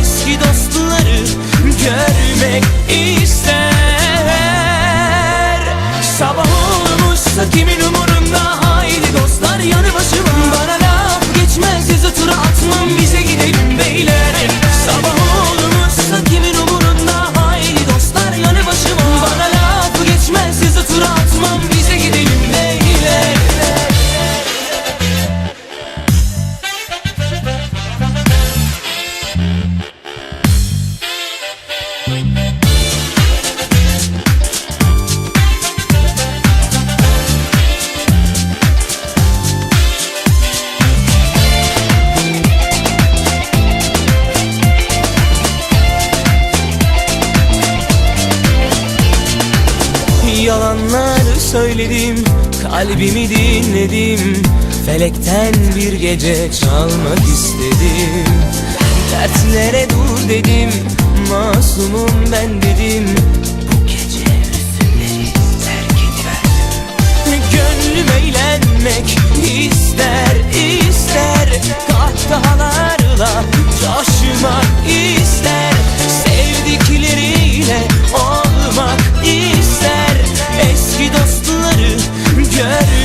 Eski dostları görmek ister. Sabah olmuşsa kimin umurunda? Haydi dostlar yanı başıma. Bana laf geçmez yazı tura atmam. Bize gidelim beyler Kalbimi dinledim Felekten bir gece çalmak istedim. Dertlere dur dedim Masumum ben dedim. Bu gece hüzünleri terk ediverdim Gönlüm eğlenmek ister ister. Kahkahalarla coşmak ister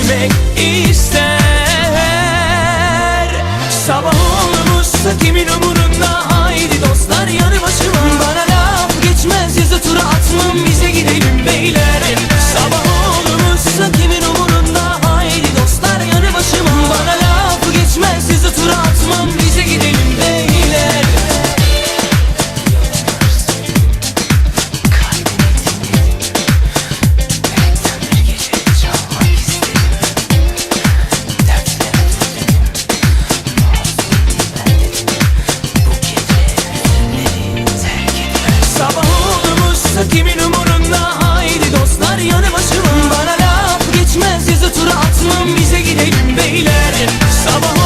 görmek ister Sabah olmuşsa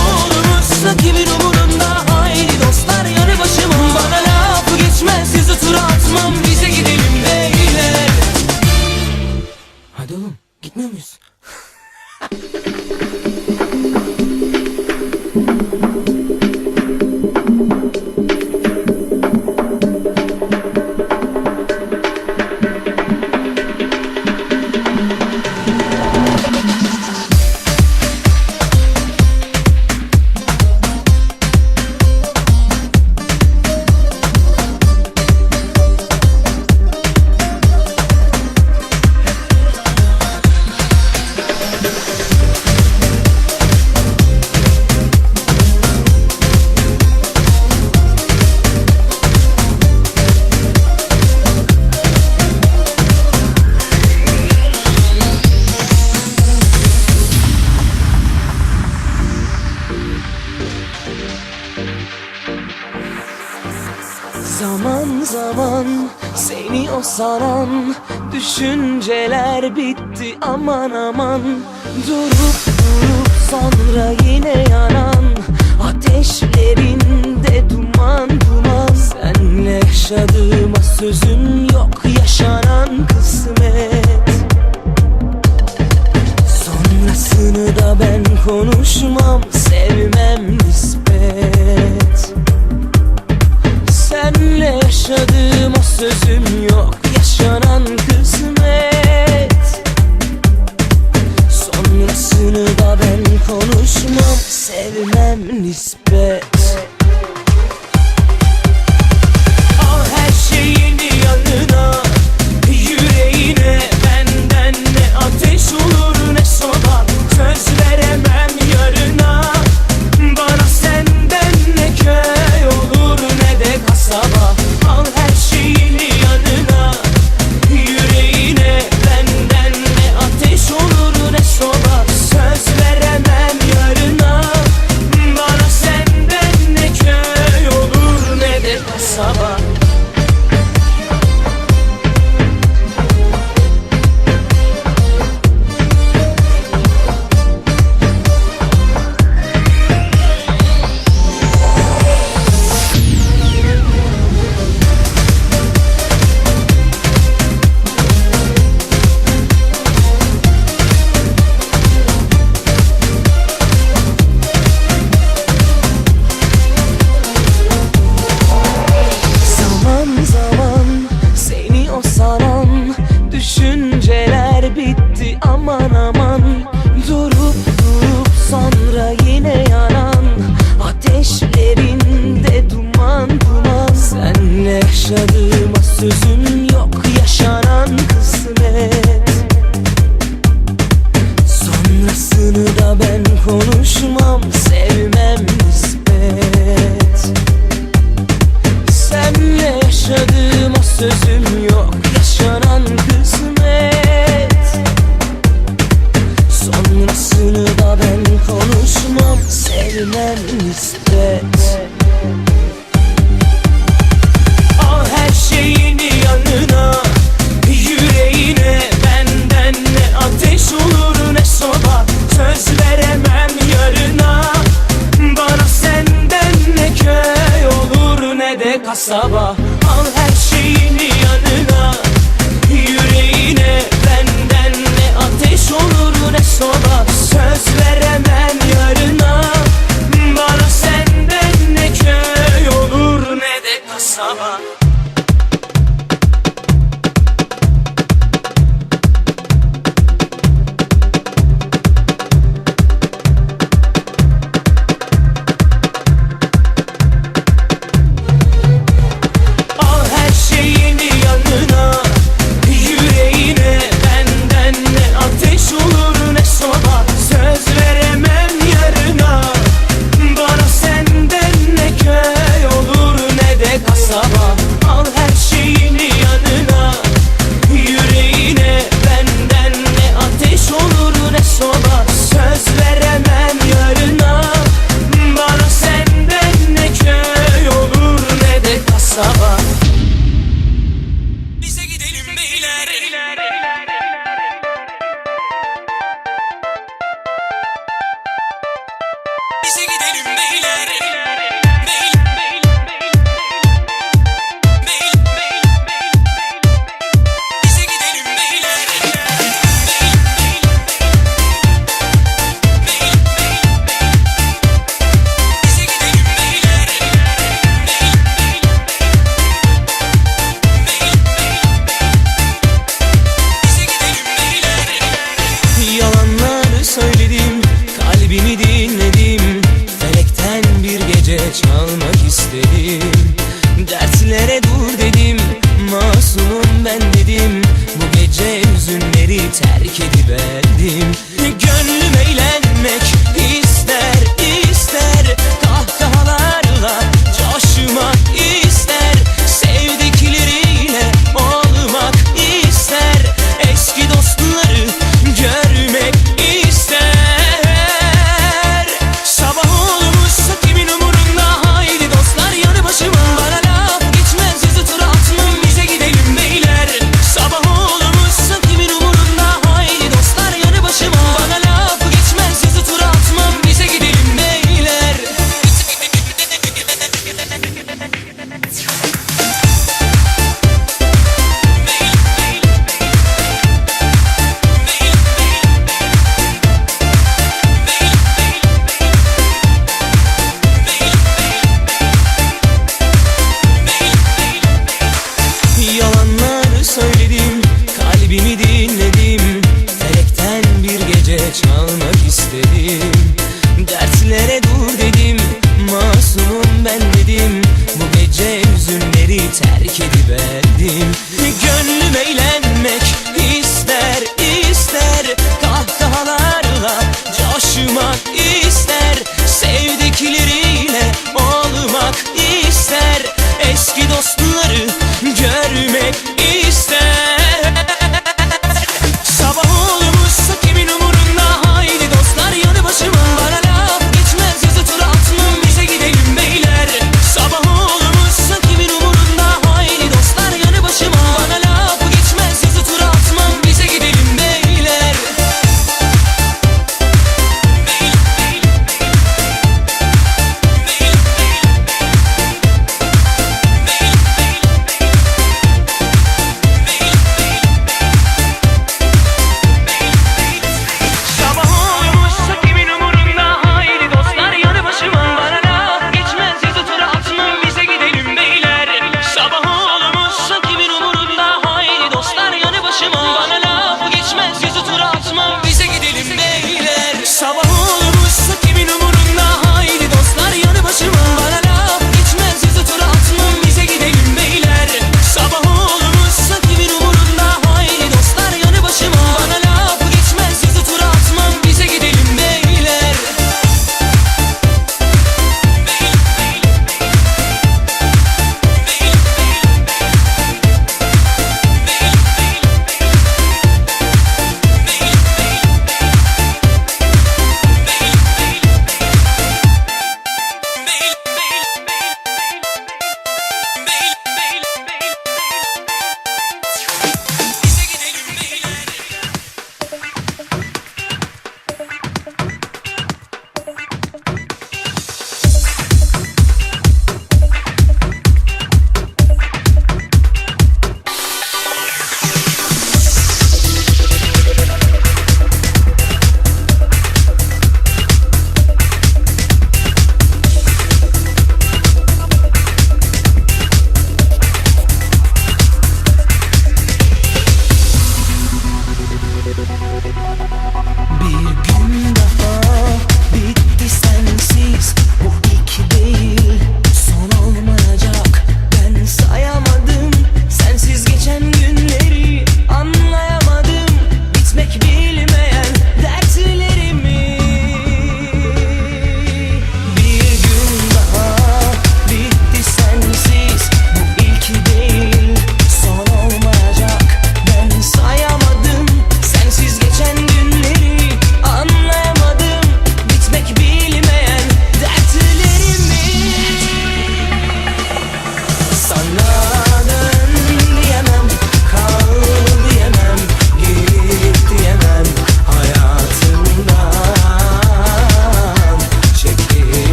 o saran Düşünceler bitti aman aman. Durup durup sonra yine yanan Ateşlerinde duman duman. Senle yaşadığıma sözüm yok Yaşanan kısmet. Sonrasını da ben konuşmam Sevmem nispet. Senle yaşadığım o sözüm yok Yaşanan kısmet. Sonrasını da ben konuşmam Sevmem nispet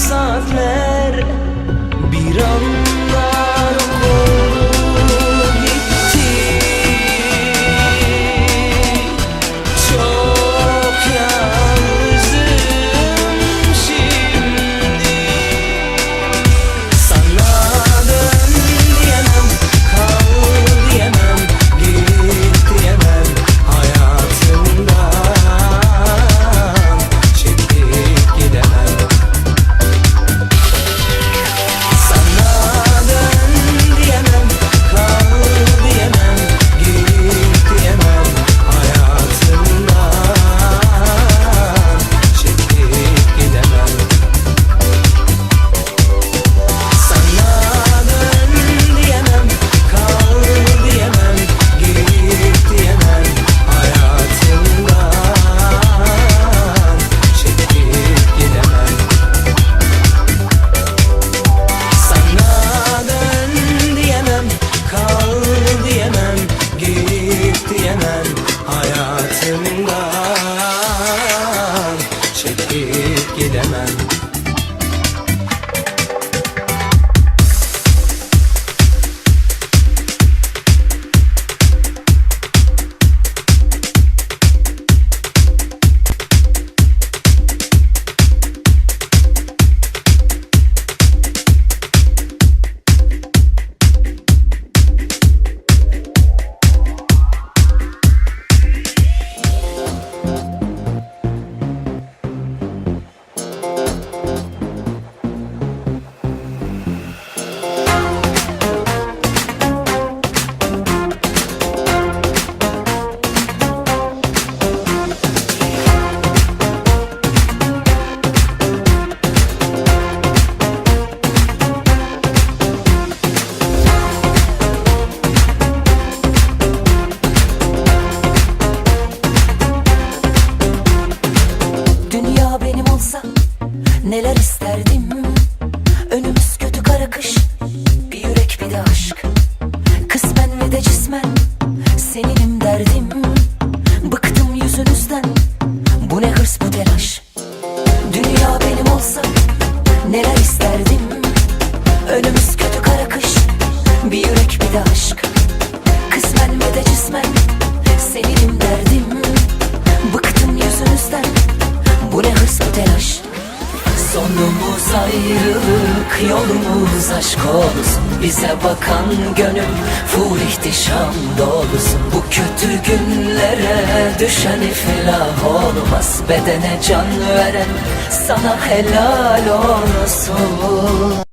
insanlar Önümüz kötü kara kış Bir yürek bir de aşk. Kısmen ve de cismen Seninim derdim Bıktım yüzünüzden Bu ne hırs bu telaş. Sonumuz ayrılık Yolumuz aşk olsun. Bize bakan gönül Full ihtişam dolusun. Bu kötü günlere Düşen iflah olmaz. Bedene can veren Sana helal olsun